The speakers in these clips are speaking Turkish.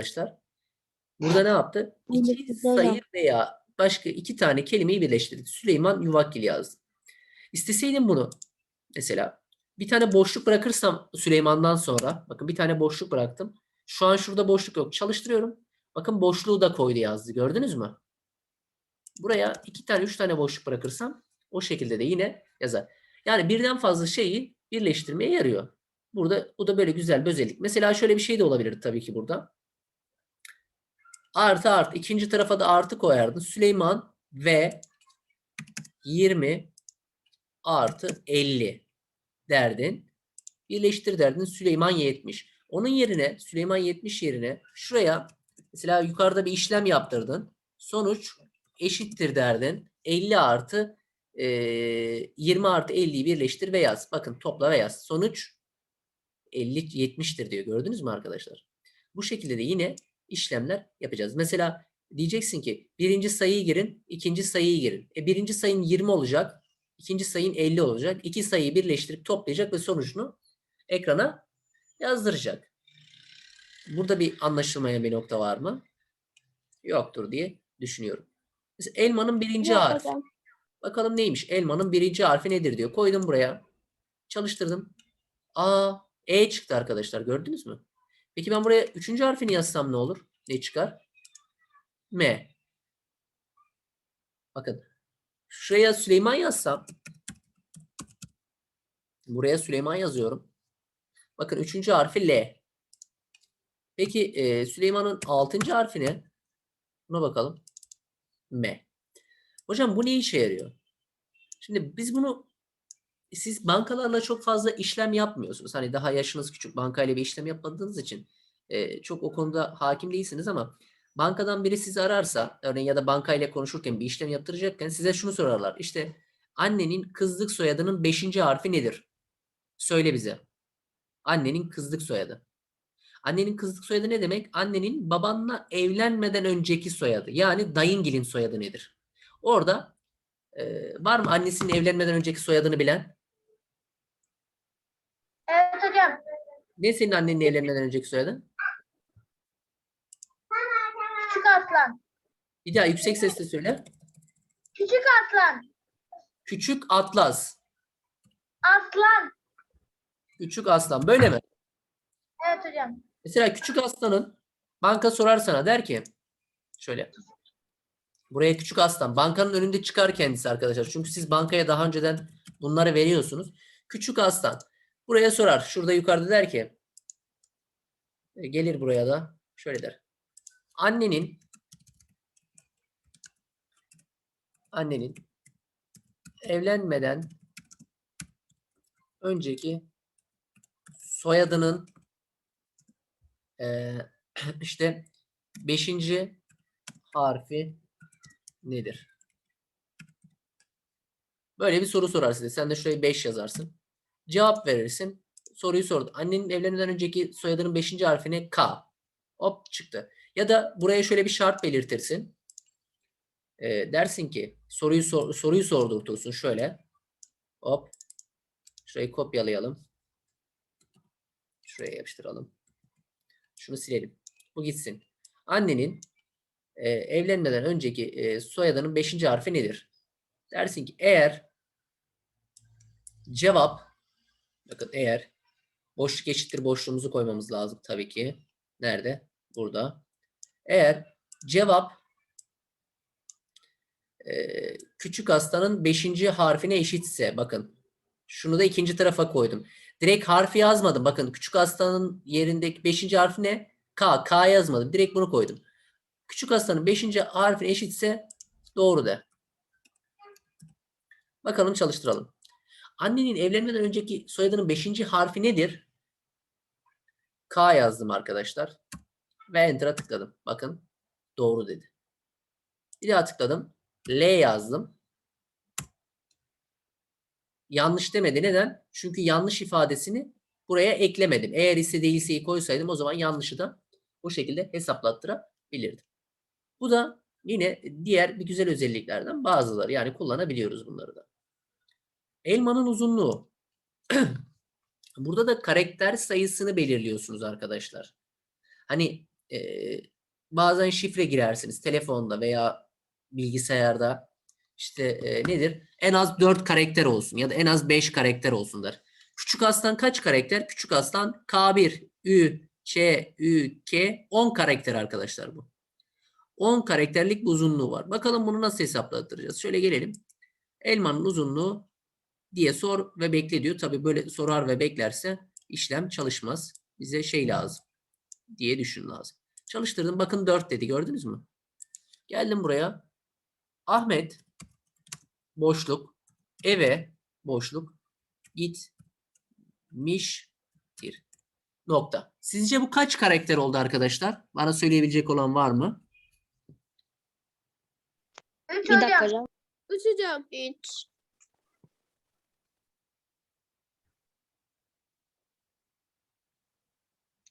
arkadaşlar. Burada ne yaptı? İki sayı veya başka iki tane kelimeyi birleştirdi. Süleyman Yuvakkil yazdı. İsteseydim bunu mesela bir tane boşluk bırakırsam Süleyman'dan sonra bakın bir tane boşluk bıraktım. Şu an şurada boşluk yok. Çalıştırıyorum. Bakın boşluğu da koydu yazdı. Gördünüz mü? Buraya iki tane, üç tane boşluk bırakırsam o şekilde de yine yazar. Yani birden fazla şeyi birleştirmeye yarıyor. Burada bu da böyle güzel bir özellik. Mesela şöyle bir şey de olabilir tabii ki burada. Artı artı. ikinci tarafa da artı koyardın. Süleyman ve 20 artı 50 derdin. Birleştir derdin. Süleyman 70. Onun yerine Süleyman 70 yerine şuraya mesela yukarıda bir işlem yaptırdın. Sonuç eşittir derdin. 50 artı e, 20 artı 50'yi birleştir ve yaz. Bakın topla ve yaz. Sonuç 50 70'tir diyor. Gördünüz mü arkadaşlar? Bu şekilde de yine işlemler yapacağız. Mesela diyeceksin ki birinci sayıyı girin, ikinci sayıyı girin. E, birinci sayın 20 olacak, ikinci sayın 50 olacak. İki sayıyı birleştirip toplayacak ve sonucunu ekrana yazdıracak. Burada bir anlaşılmayan bir nokta var mı? Yoktur diye düşünüyorum. Mesela elmanın birinci Yok harfi. hocam. Bakalım neymiş? Elmanın birinci harfi nedir diyor. Koydum buraya. Çalıştırdım. Aa, E çıktı arkadaşlar. Gördünüz mü? Peki ben buraya üçüncü harfini yazsam ne olur? Ne çıkar? M. Bakın. Şuraya Süleyman yazsam. Buraya Süleyman yazıyorum. Bakın üçüncü harfi L. Peki e, Süleyman'ın altıncı harfi ne? Buna bakalım. M. Hocam bu ne işe yarıyor? Şimdi biz bunu siz bankalarla çok fazla işlem yapmıyorsunuz. Hani daha yaşınız küçük bankayla bir işlem yapmadığınız için e, çok o konuda hakim değilsiniz ama bankadan biri sizi ararsa örneğin ya da bankayla konuşurken bir işlem yaptıracakken size şunu sorarlar. İşte annenin kızlık soyadının 5. harfi nedir? Söyle bize. Annenin kızlık soyadı. Annenin kızlık soyadı ne demek? Annenin babanla evlenmeden önceki soyadı. Yani dayıngilin soyadı nedir? Orada e, var mı annesinin evlenmeden önceki soyadını bilen? Evet hocam. Ne senin annenin evlenmeden önceki soyadın? Küçük aslan. Bir daha yüksek sesle söyle. Küçük aslan. Küçük Atlas. Aslan. Küçük Aslan. Böyle mi? Evet hocam. Mesela Küçük Aslan'ın banka sorar sana der ki şöyle. Buraya Küçük Aslan. Bankanın önünde çıkar kendisi arkadaşlar. Çünkü siz bankaya daha önceden bunları veriyorsunuz. Küçük Aslan. Buraya sorar. Şurada yukarıda der ki e, gelir buraya da şöyle der. Annenin annenin evlenmeden önceki soyadının eee, işte beşinci harfi nedir? Böyle bir soru sorar size. Sen de şuraya 5 yazarsın. Cevap verirsin. Soruyu sordu. Annenin evlenmeden önceki soyadının 5. harfine K. Hop çıktı. Ya da buraya şöyle bir şart belirtirsin. Ee, dersin ki soruyu sor, soruyu sordurtursun şöyle. Hop. Şurayı kopyalayalım. Şuraya yapıştıralım. Şunu silelim. Bu gitsin. Annenin e, evlenmeden önceki e, soyadının 5. harfi nedir? Dersin ki eğer cevap bakın eğer boşluk eşittir boşluğumuzu koymamız lazım tabii ki. Nerede? Burada. Eğer cevap e, küçük hastanın 5. harfine eşitse bakın şunu da ikinci tarafa koydum. Direkt harfi yazmadım. Bakın küçük hastanın yerindeki 5. harfi ne? K. K yazmadım. Direkt bunu koydum. Küçük hastanın 5. harfi eşitse doğru de. Bakalım çalıştıralım. Annenin evlenmeden önceki soyadının 5. harfi nedir? K yazdım arkadaşlar. Ve Enter'a tıkladım. Bakın doğru dedi. Bir daha tıkladım. L yazdım. Yanlış demedi. Neden? Çünkü yanlış ifadesini buraya eklemedim. Eğer ise değilseyi koysaydım o zaman yanlışı da bu şekilde hesaplattırabilirdim. Bu da yine diğer bir güzel özelliklerden bazıları. Yani kullanabiliyoruz bunları da. Elmanın uzunluğu. Burada da karakter sayısını belirliyorsunuz arkadaşlar. Hani e, bazen şifre girersiniz telefonda veya bilgisayarda. İşte e, nedir? En az 4 karakter olsun ya da en az 5 karakter olsun der. Küçük aslan kaç karakter? Küçük aslan K1, Ü, Ç, Ü, K 10 karakter arkadaşlar bu. 10 karakterlik bir uzunluğu var. Bakalım bunu nasıl hesaplattıracağız? Şöyle gelelim. Elmanın uzunluğu diye sor ve bekle diyor. Tabii böyle sorar ve beklerse işlem çalışmaz. Bize şey lazım diye düşün lazım. Çalıştırdım. Bakın 4 dedi. Gördünüz mü? Geldim buraya. Ahmet boşluk eve boşluk gitmiştir. Nokta. Sizce bu kaç karakter oldu arkadaşlar? Bana söyleyebilecek olan var mı? 3 Bir dakika hocam. hocam. 3 hocam. 3.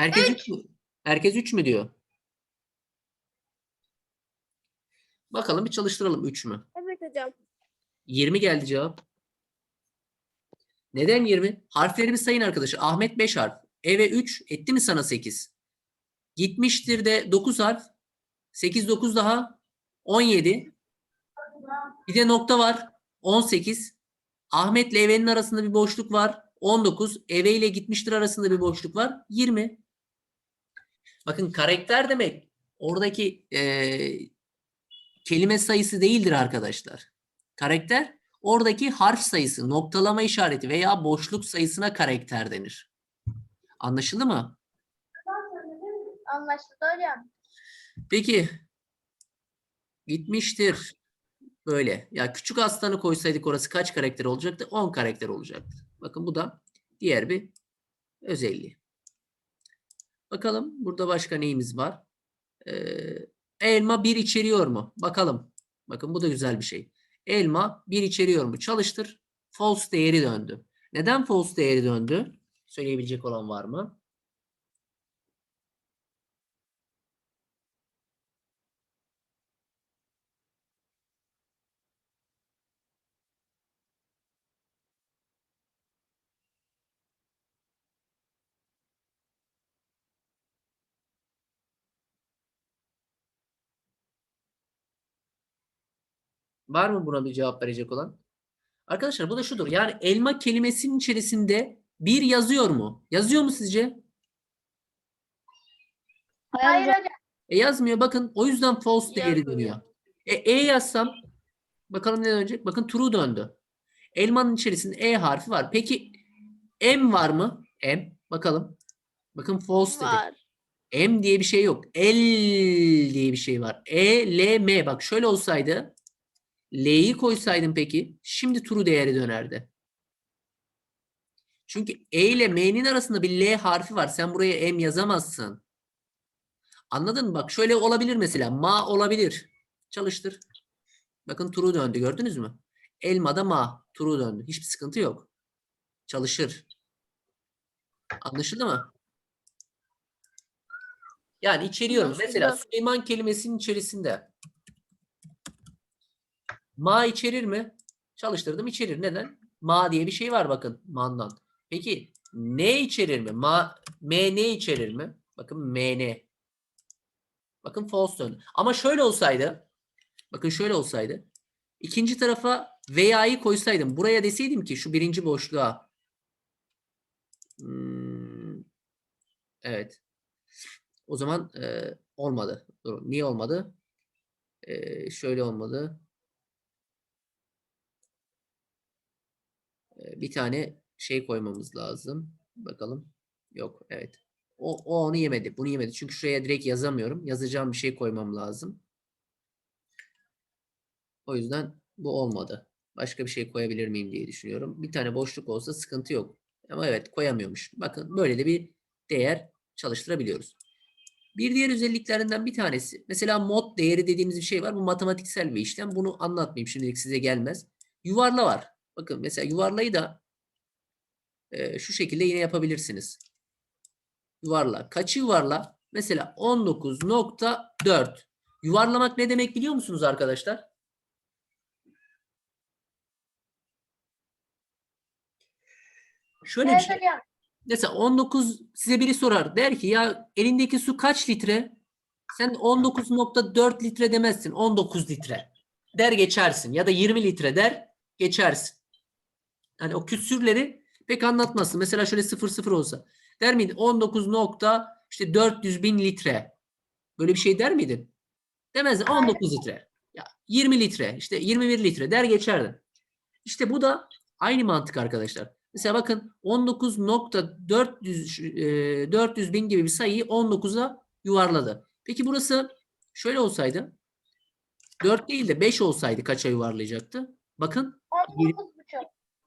Herkes 3 mü? Herkes 3 mü diyor? Bakalım bir çalıştıralım 3 mü? Evet hocam. 20 geldi cevap. Neden 20? Harflerimi sayın arkadaşlar. Ahmet 5 harf. Eve 3 etti mi sana 8? Gitmiştir de 9 harf. 8 9 daha 17. Bir de nokta var. 18. Ahmet'le Eve'nin arasında bir boşluk var. 19. Eve ile gitmiştir arasında bir boşluk var. 20. Bakın karakter demek oradaki eee, kelime sayısı değildir arkadaşlar. Karakter oradaki harf sayısı, noktalama işareti veya boşluk sayısına karakter denir. Anlaşıldı mı? Anlaşıldı hocam. Peki gitmiştir böyle. Ya küçük aslanı koysaydık orası kaç karakter olacaktı? 10 karakter olacaktı. Bakın bu da diğer bir özelliği. Bakalım burada başka neyimiz var? Ee, elma bir içeriyor mu? Bakalım. Bakın bu da güzel bir şey. Elma bir içeriyor mu? Çalıştır. False değeri döndü. Neden false değeri döndü? Söyleyebilecek olan var mı? Var mı buna bir cevap verecek olan? Arkadaşlar bu da şudur. Yani elma kelimesinin içerisinde bir yazıyor mu? Yazıyor mu sizce? Hayır hocam. E yazmıyor. Bakın o yüzden false değeri dönüyor. E, e yazsam bakalım ne dönecek? Bakın true döndü. Elmanın içerisinde e harfi var. Peki m var mı? M. Bakalım. Bakın false dedi. Var. M diye bir şey yok. L diye bir şey var. E, L, M. Bak şöyle olsaydı L'yi koysaydım peki şimdi true değeri dönerdi. Çünkü E ile M'nin arasında bir L harfi var. Sen buraya M yazamazsın. Anladın mı? Bak şöyle olabilir mesela. Ma olabilir. Çalıştır. Bakın true döndü. Gördünüz mü? Elmada ma. True döndü. Hiçbir sıkıntı yok. Çalışır. Anlaşıldı mı? Yani içeriyorum. Mesela. Süleyman kelimesinin içerisinde ma içerir mi? Çalıştırdım içerir. Neden? Ma diye bir şey var bakın mandan. Peki ne içerir mi? Ma, m ne içerir mi? Bakın mn. Bakın false döndü. Ama şöyle olsaydı bakın şöyle olsaydı ikinci tarafa veya'yı koysaydım buraya deseydim ki şu birinci boşluğa Hmm, evet o zaman e, olmadı. Dur, niye olmadı? E, şöyle olmadı. Bir tane şey koymamız lazım. Bakalım. Yok. Evet. O, o onu yemedi. Bunu yemedi. Çünkü şuraya direkt yazamıyorum. Yazacağım bir şey koymam lazım. O yüzden bu olmadı. Başka bir şey koyabilir miyim diye düşünüyorum. Bir tane boşluk olsa sıkıntı yok. Ama evet koyamıyormuş. Bakın böyle de bir değer çalıştırabiliyoruz. Bir diğer özelliklerinden bir tanesi. Mesela mod değeri dediğimiz bir şey var. Bu matematiksel bir işlem. Bunu anlatmayayım. Şimdilik size gelmez. Yuvarla var. Bakın mesela yuvarlayı da e, şu şekilde yine yapabilirsiniz. Yuvarla. Kaçı yuvarla? Mesela 19.4. Yuvarlamak ne demek biliyor musunuz arkadaşlar? Şöyle bir şey. Mesela 19 size biri sorar. Der ki ya elindeki su kaç litre? Sen 19.4 litre demezsin. 19 litre. Der geçersin. Ya da 20 litre der geçersin. Hani o küsürleri pek anlatmazsın. Mesela şöyle 00 olsa. Der miydin? 19 nokta işte 400 bin litre. Böyle bir şey der miydin? Demezdin. 19 litre. Ya 20 litre. işte 21 litre der geçerdin. İşte bu da aynı mantık arkadaşlar. Mesela bakın 19.400 e, 400 bin gibi bir sayıyı 19'a yuvarladı. Peki burası şöyle olsaydı 4 değil de 5 olsaydı kaça yuvarlayacaktı? Bakın 19 buçuk.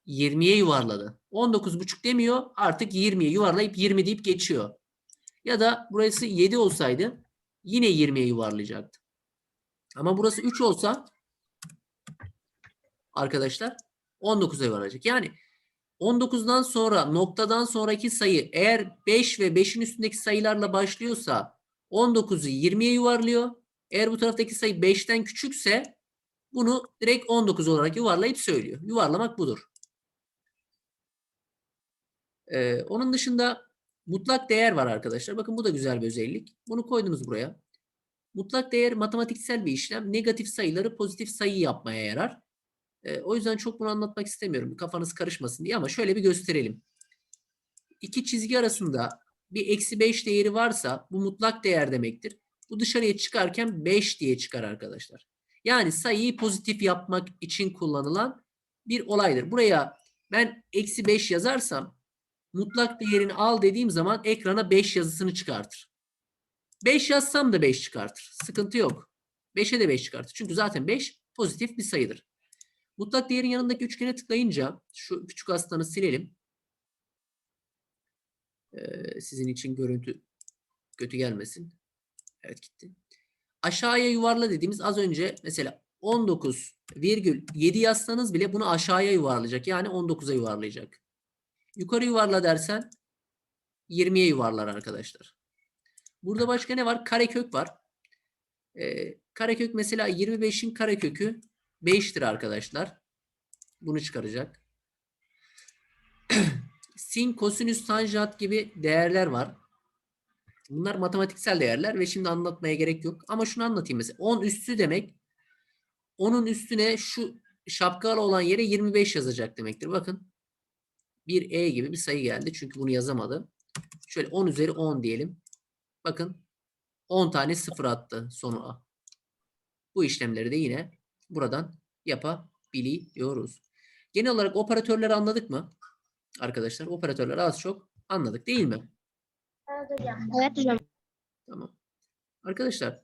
20'ye yuvarladı. 19,5 demiyor artık 20'ye yuvarlayıp 20 deyip geçiyor. Ya da burası 7 olsaydı yine 20'ye yuvarlayacaktı. Ama burası 3 olsa arkadaşlar 19'a yuvarlayacak. Yani 19'dan sonra noktadan sonraki sayı eğer 5 ve 5'in üstündeki sayılarla başlıyorsa 19'u 20'ye yuvarlıyor. Eğer bu taraftaki sayı 5'ten küçükse bunu direkt 19 olarak yuvarlayıp söylüyor. Yuvarlamak budur. Ee, onun dışında mutlak değer var arkadaşlar. Bakın bu da güzel bir özellik. Bunu koydunuz buraya. Mutlak değer matematiksel bir işlem. Negatif sayıları pozitif sayı yapmaya yarar. Ee, o yüzden çok bunu anlatmak istemiyorum. Kafanız karışmasın diye ama şöyle bir gösterelim. İki çizgi arasında bir eksi 5 değeri varsa bu mutlak değer demektir. Bu dışarıya çıkarken 5 diye çıkar arkadaşlar. Yani sayıyı pozitif yapmak için kullanılan bir olaydır. Buraya ben eksi 5 yazarsam mutlak değerini al dediğim zaman ekrana 5 yazısını çıkartır. 5 yazsam da 5 çıkartır. Sıkıntı yok. 5'e de 5 çıkartır. Çünkü zaten 5 pozitif bir sayıdır. Mutlak değerin yanındaki üçgene tıklayınca şu küçük aslanı silelim. Ee, sizin için görüntü kötü gelmesin. Evet gitti. Aşağıya yuvarla dediğimiz az önce mesela 19,7 yazsanız bile bunu aşağıya yuvarlayacak. Yani 19'a yuvarlayacak. Yukarı yuvarla dersen 20'ye yuvarlar arkadaşlar. Burada başka ne var? Karekök var. Ee, karekök mesela 25'in karekökü 5'tir arkadaşlar. Bunu çıkaracak. Sin, kosinüs, tanjant gibi değerler var. Bunlar matematiksel değerler ve şimdi anlatmaya gerek yok. Ama şunu anlatayım mesela. 10 üstü demek onun üstüne şu şapkalı olan yere 25 yazacak demektir. Bakın bir E gibi bir sayı geldi. Çünkü bunu yazamadı. Şöyle 10 üzeri 10 diyelim. Bakın 10 tane sıfır attı sonu A. Bu işlemleri de yine buradan yapabiliyoruz. Genel olarak operatörleri anladık mı? Arkadaşlar operatörleri az çok anladık değil mi? Evet hocam. Tamam. Arkadaşlar